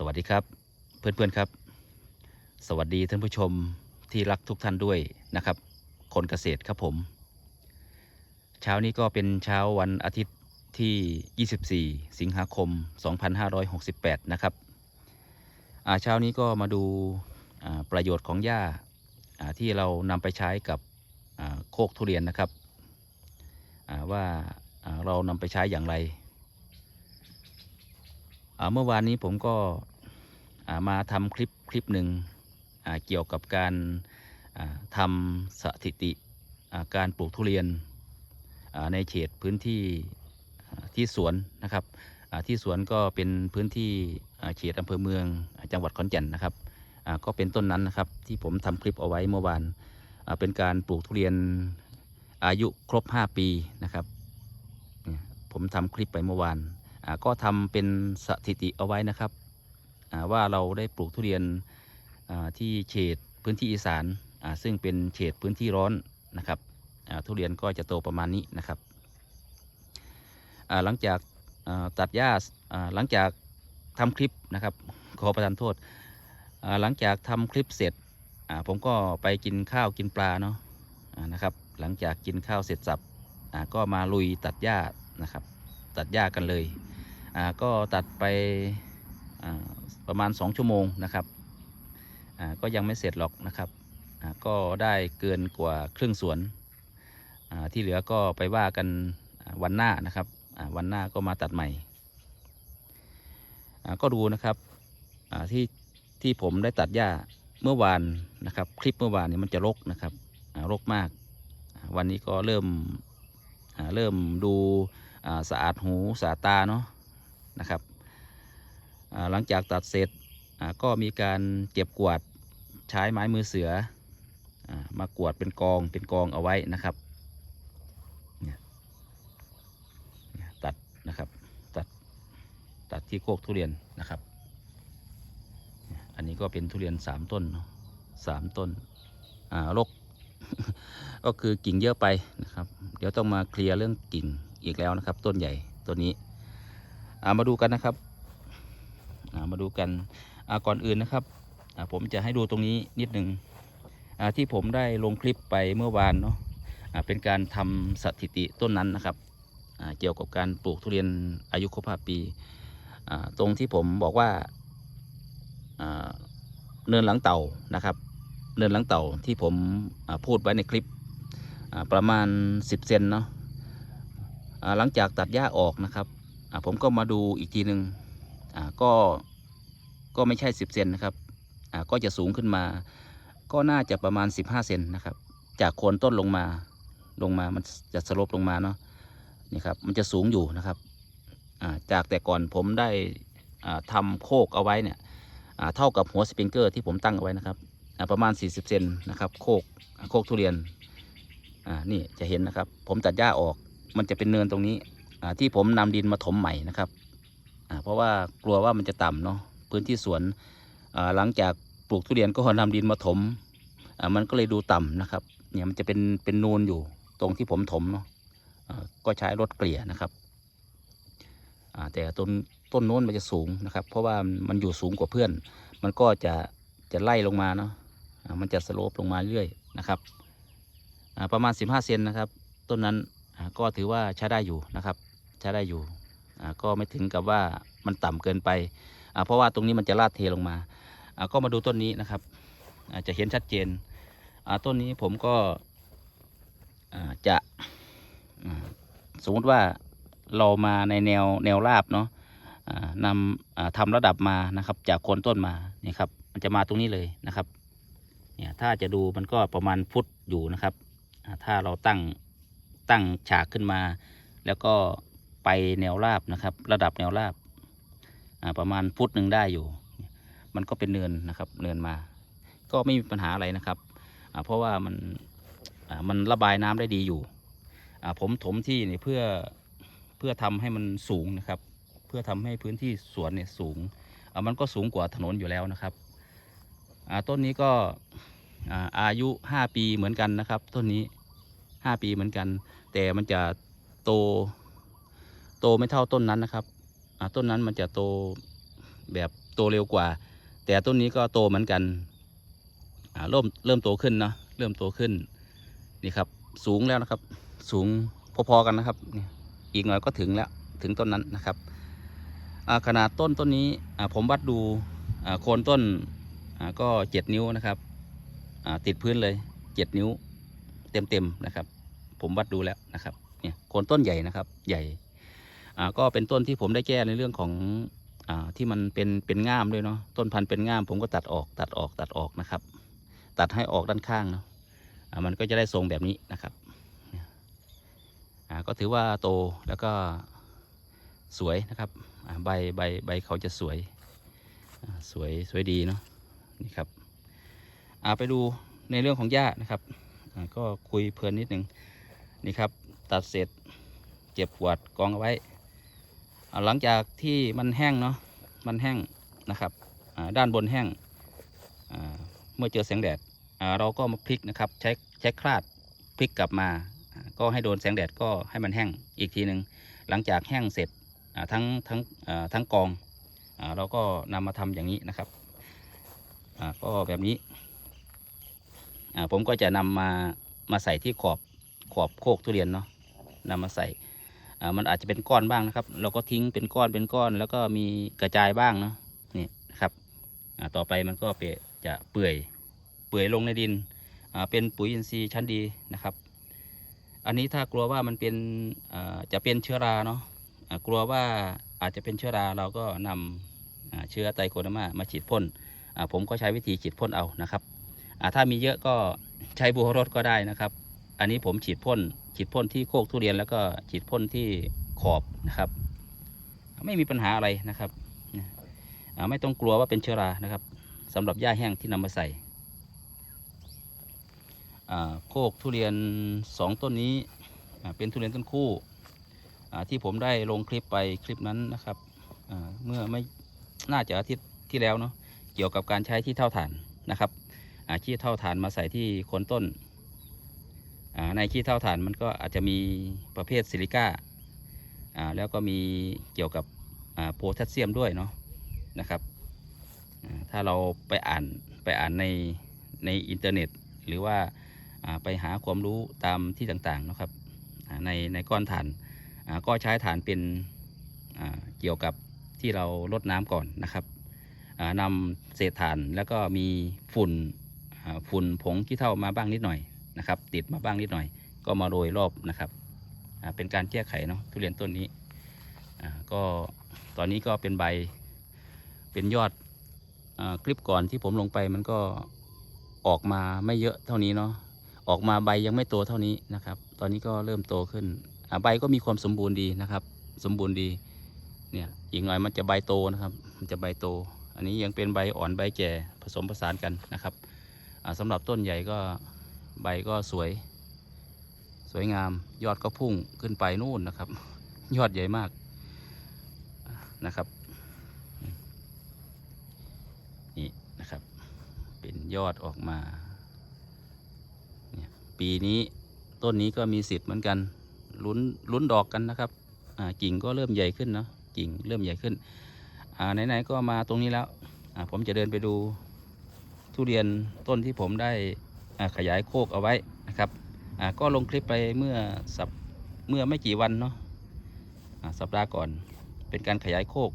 สวัสดีครับเพื่อนๆครับ สวัสดีท่านผู้ชมที่รักทุกท่านด้วยนะครับ คนเกษตรครับผม เช้านี้ก็เป็นเช้าวันอาทิตย์ที่ 24 สิงหาคม 2568 นะครับอาเช้านี้ก็มาดูประโยชน์ของหญ้าที่เรานำไปใช้กับโคกทุเรียนนะครับว่าเรานำไปใช้อย่างไร เมื่อวานนี้ผมก็มาทำคลิปคลิปหนึ่งเกี่ยวกับการทำสถิติการปลูกทุเรียนในเขตพื้นที่ที่สวนนะครับที่สวนก็เป็นพื้นที่เขตอำเภอเมืองจังหวัดขอนแก่นนะครับก็เป็นต้นนั้นนะครับที่ผมทำคลิปเอาไว้เมื่อวานเป็นการปลูกทุเรียนอายุครบ 5 ปีนะครับผมทำคลิปไปเมื่อวาน ก็ทำเป็นสถิติเอาไว้นะครับว่าเราได้ปลูกทุเรียนที่เขตพื้นที่อีสานซึ่งเป็นเขตพื้นที่ร้อนนะครับทุเรียนก็จะโตประมาณนี้นะครับหลังจากตัดหญ้าหลังจากทำคลิปนะครับขอประทานโทษหลังจากทำคลิปเสร็จผมก็ไปกินข้าวกินปลาเนาะนะครับ หลังจากกินข้าวเสร็จสับก็มาลุยตัดหญ้านะครับ ตัดหญ้ากันเลย ก็ตัดไปประมาณ 2 ชั่วโมงนะครับก็ยังไม่เสร็จหรอกนะครับก็ได้เกินกว่าครึ่งสวนที่เหลือก็ไปว่ากันวันหน้านะครับวันหน้าก็มาตัดใหม่ก็ดูนะครับที่ที่ผมได้ตัดหญ้าเมื่อวานนะครับคลิปเมื่อวานนี้มันจะรกนะครับรกมาก วันนี้ก็เริ่มเริ่มดูสะอาดหูสะอาดตาเนาะ นะครับ หลังจากตัดเสร็จก็มีการเก็บกวาดใช้ไม้มือเสืออมากวาดเป็นกองเป็นกองเอาไว้นะครับเนี่ยตัดนะครับตัดตัดที่โคกทุเรียนนะครับ อันนี้ก็เป็นทุเรียนสามต้นสามต้นรกก็คือกิ่งเยอะไปนะครับ เดี๋ยวต้องมาเคลียร์เรื่องกิ่งอีกแล้วนะครับ ต้นใหญ่ต้นนี้ มาดูกันนะครับามาดูกันก่อนอื่นนะครับผมจะให้ดูตรงนี้นิดหนึ่งที่ผมได้ลงคลิปไปเมื่อวานเนาะเป็นการทำสถิติต้นนั้นนะครับเกี่ยวกับการปลูกทุเรียนอายุครบห้าปี ตรงที่ผมบอกว่าเนินหลังเต่านะครับ เนินหลังเต่าที่ผมพูดไว้ในคลิปประมาณ 10 เซนเนาะหลังจากตัดหญ้าออกนะครับ ผมก็มาดูอีกทีหนึ่งอ่าก็ก็ไม่ใช่ 10 เซนนะครับอ่าก็จะสูงขึ้นมา ก็น่าจะประมาณ 15 เซนนะครับ จากโคนต้นลงมาลงมามันจะสลบลงมาเนาะนี่ครับมันจะสูงอยู่นะครับอ่าจากแต่ก่อนผมได้อ่าทำโคกเอาไว้เนี่ยอ่าเท่ากับหัวสปริงเกอร์ที่ผมตั้งเอาไว้นะครับอ่าประมาณ 40 เซนนะครับโคกโคกทุเรียนอ่านี่จะเห็นนะครับ ผมตัดหญ้าออกมันจะเป็นเนินตรงนี้ ที่ผมนำดินมาถมใหม่นะครับเพราะว่ากลัวว่ามันจะต่ำเนาะพื้นที่สวนหลังจากปลูกทุเรียนก็นำดินมาถมมันก็เลยดูต่ำนะครับ เนี่ยมันจะเป็นเป็นนูนอยู่ตรงที่ผมถมเนาะก็ใช้รถเกลี่ยนะครับแต่ต้นต้นโน้นมันจะสูงนะครับ เพราะว่ามันอยู่สูงกว่าเพื่อน มันก็จะจะไล่ลงมาเนาะมันจะสโลปลงมาเรื่อยนะครับประมาณ 15 เซนนะครับ ต้นนั้นก็ถือว่าใช้ได้อยู่นะครับ ช้ได้อยู่ก็ไม่ถึงกับว่ามันต่ำเกินไป เพราะว่าตรงนี้มันจะลาดเทลงมาก็มาดูต้นนี้นะครับจะเห็นชัดเจนต้นนี้ผมก็จะสมมติว่าเรามาในแนวแนวราบเนาะนำอ่าทำระดับมานะครับ จากโคนต้นมานี่ครับ มันจะมาตรงนี้เลยนะครับเนี่ยถ้าจะดูมันก็ประมาณฟุตอยู่นะครับ ถ้าเราตั้งตั้งฉากขึ้นมา แล้วก็ ไปแนวราบนะครับ ระดับแนวราบประมาณฟุตหนึ่งได้อยู่ มันก็เป็นเนินนะครับ เนินมา ก็ไม่มีปัญหาอะไรนะครับ เพราะว่ามันมันระบายน้ำได้ดีอยู่ ผมถมที่เนี่ยเพื่อเพื่อทำให้มันสูงนะครับ เพื่อทำให้พื้นที่สวนเนี่ยสูง มันก็สูงกว่าถนนอยู่แล้วนะครับต้นนี้ก็อาอายุ 5 ปีเหมือนกันนะครับ ต้นนี้ 5 ปีเหมือนกัน แต่มันจะโต โตไม่เท่าต้นนั้นนะครับต้นนั้นมันจะโตแบบโตเร็วกว่า แต่ต้นนี้ก็โตเหมือนกันเริ่มเริ่มโตขึ้นเนาะเริ่มโตขึ้นนี่ครับ สูงแล้วนะครับ สูงพอๆกันนะครับอีกหน่อยก็ถึงแล้วถึงต้นนั้นนะครับขนาดต้นต้นนี้ผมวัดดูโคนต้นก็เจ็ดนิ้วนะครับติดพื้นเลยเจ็ดนิ้วเต็มๆนะครับ ผมวัดดูแล้วนะครับเนี่ยโคนต้นใหญ่นะครับ ใหญ่ ก็เป็นต้นที่ผมได้แก้ในเรื่องของอ่าที่มันเป็นเป็นง่ามด้วยเนาะต้นพันธุ์เป็นง่าม ผมก็ตัดออกตัดออกตัดออกนะครับ ตัดให้ออกด้านข้างเนาะอ่ามันก็จะได้ทรงแบบนี้นะครับอ่าก็ถือว่าโตแล้วก็สวยนะครับอ่าใบใบใบเขาจะสวยอ่าสวยสวยดีเนาะนี่ครับอ่าไปดูในเรื่องของหญ้านะครับอ่าก็คุยเพลินนิดหนึ่งนี่ครับ ตัดเสร็จเก็บขวดกองเอาไว้ หลังจากที่มันแห้งเนาะมันแห้งนะครับด้านบนแห้งเมื่อเจอแสงแดดเราก็มาพลิกนะครับใช้ใช้คลาดพลิกกลับมา ก็ให้โดนแสงแดดก็ให้มันแห้งอีกทีหนึ่งหลังจากแห้งเสร็จทั้งทั้งทั้งกองอเราก็นำมาทำอย่างนี้นะครับก็แบบนี้ผมก็จะนำมามาใส่ที่ขอบขอบโคกทุเรียนเนาะนำมาใส่ มันอาจจะเป็นก้อนบ้างนะครับ เราก็ทิ้งเป็นก้อนเป็นก้อน แล้วก็มีกระจายบ้างเนาะนี่นะครับต่อไปมันก็เปจะเปื่อยเปื่อยลงในดินเป็นปุ๋ยอินทรีย์ชั้นดีนะครับ อันนี้ถ้ากลัวว่ามันเป็นจะเป็นเชื้อราเนาะกลัวว่าอาจจะเป็นเชื้อราเราก็นำอ่าเชื้อไตรโคเดมามาฉีดพ่นผมก็ใช้วิธีฉีดพ่นเอานะครับถ้ามีเยอะก็ใช้บัวรถก็ได้นะครับ อันนี้ผมฉีดพ่น ฉีดพ่นที่โคกทุเรียนแล้วก็ฉีดพ่นที่ขอบนะครับ ไม่มีปัญหาอะไรนะครับไม่ต้องกลัวว่าเป็นเชื้อรานะครับสำหรับหญ้าแห้งที่นำมาใส่โคกทุเรียนสองต้นนี้เป็นทุเรียนต้นคู่ที่ผมได้ลงคลิปไปคลิปนั้นนะครับเมื่อไม่น่าจะอาทิตย์ที่แล้วเนาะเกี่ยวกับการใช้ที่เท่าฐานนะครับที่เท่าฐานมาใส่ที่โคนต้น ในขี้เท่าฐานมันก็อาจจะมีประเภทซิลิก้าแล้วก็มีเกี่ยวกับโพแทสเซียมด้วยเนาะนะครับถ้าเราไปอ่านไปอ่านในในอินเทอร์เน็ต หรือว่าไปหาความรู้ตามที่ต่างๆนะครับในในก้อนถ่านก็ใช้ถ่านเป็นเกี่ยวกับที่เราลดน้ำก่อนนะครับอ่านำเศษถ่านแล้วก็มีฝุ่นฝุ่นผงขี้เท่ามาบ้างนิดหน่อย นะครับ ติดมาบ้างนิดหน่อย ก็มาโรยรอบนะครับเป็นการแก้ไขเนาะทุเรียนต้นนี้ก็ตอนนี้ก็เป็นใบเป็นยอดอคลิปก่อนที่ผมลงไปมันก็ออกมาไม่เยอะเท่านี้เนาะออกมาใบยังไม่โตเท่านี้นะครับ ตอนนี้ก็เริ่มโตขึ้นใบก็มีความสมบูรณ์ดีนะครับ สมบูรณ์ดีเนี่ยอีกหน่อยมันจะใบโตนะครับ มันจะใบโต อันนี้ยังเป็นใบอ่อนใบแก่ผสมผสานกันนะครับอ่าสำหรับต้นใหญ่ก็ ใบก็สวย สวยงาม ยอดก็พุ่งขึ้นไปนู่นนะครับ ยอดใหญ่มากนะครับนี่นะครับ เป็นยอดออกมา ปีนี้ต้นนี้ก็มีสิทธิ์เหมือนกันลุ้นลุ้นดอกกันนะครับอ่ากิ่งก็เริ่มใหญ่ขึ้นเนาะกิ่งเริ่มใหญ่ขึ้นอ่าไหนๆก็มาตรงนี้แล้วอ่าผมจะเดินไปดูทุเรียนต้นที่ผมได้ ขยายโคกเอาไว้นะครับก็ลงคลิปไปเมื่อสัปเมื่อไม่กี่วันเนาะสัปดาห์ก่อนเป็นการขยายโคก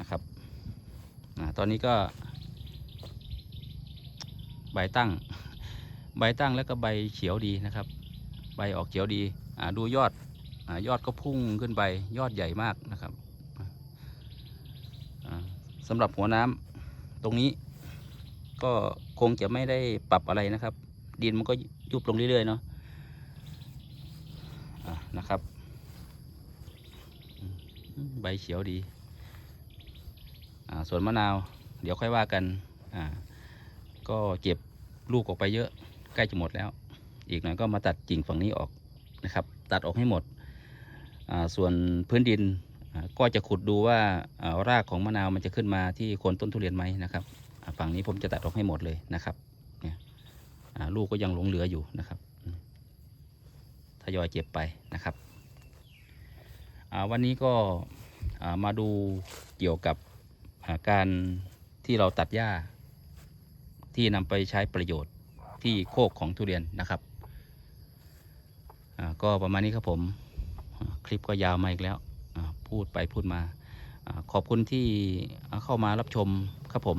นะครับอตอนนี้ก็ใบตั้ง ใบตั้งแล้วก็ใบเขียวดีนะครับ ใบออกเขียวดีดูยอดอยอดก็พุ่งขึ้นไปยอดใหญ่มากนะครับสำหรับหัวน้ำตรงนี้ ก็คงจะไม่ได้ปรับอะไรนะครับ ดินมันก็ยุบลงเรื่อยๆเนาะะนะครับ ใบเขียวดีส่วนมะนาว เดี๋ยวค่อยว่ากัน ก็เก็บลูกออกไปเยอะ ใกล้จะหมดแล้ว อีกหน่อยก็มาตัดกิ่งฝั่งนี้ออกนะครับ ตัดออกให้หมด ส่วนพื้นดินก็จะขุดดูว่ารากของมะนาวมันจะขึ้นมาที่โคนต้นทุเรียนไหมนะครับ ฝั่งนี้ผมจะตัดออกให้หมดเลยนะครับเนี่ยลูกก็ยังหลงเหลืออยู่นะครับทยอยเก็บไปนะครับวันนี้ก็มาดูเกี่ยวกับาการที่เราตัดหญ้า ที่นำไปใช้ประโยชน์ที่โคกของทุเรียนนะครับก็ประมาณนี้ครับผมคลิปก็ยาวมาอีกแล้วพูดไปพูดมาอาขอบคุณที่เข้ามารับชมครับผม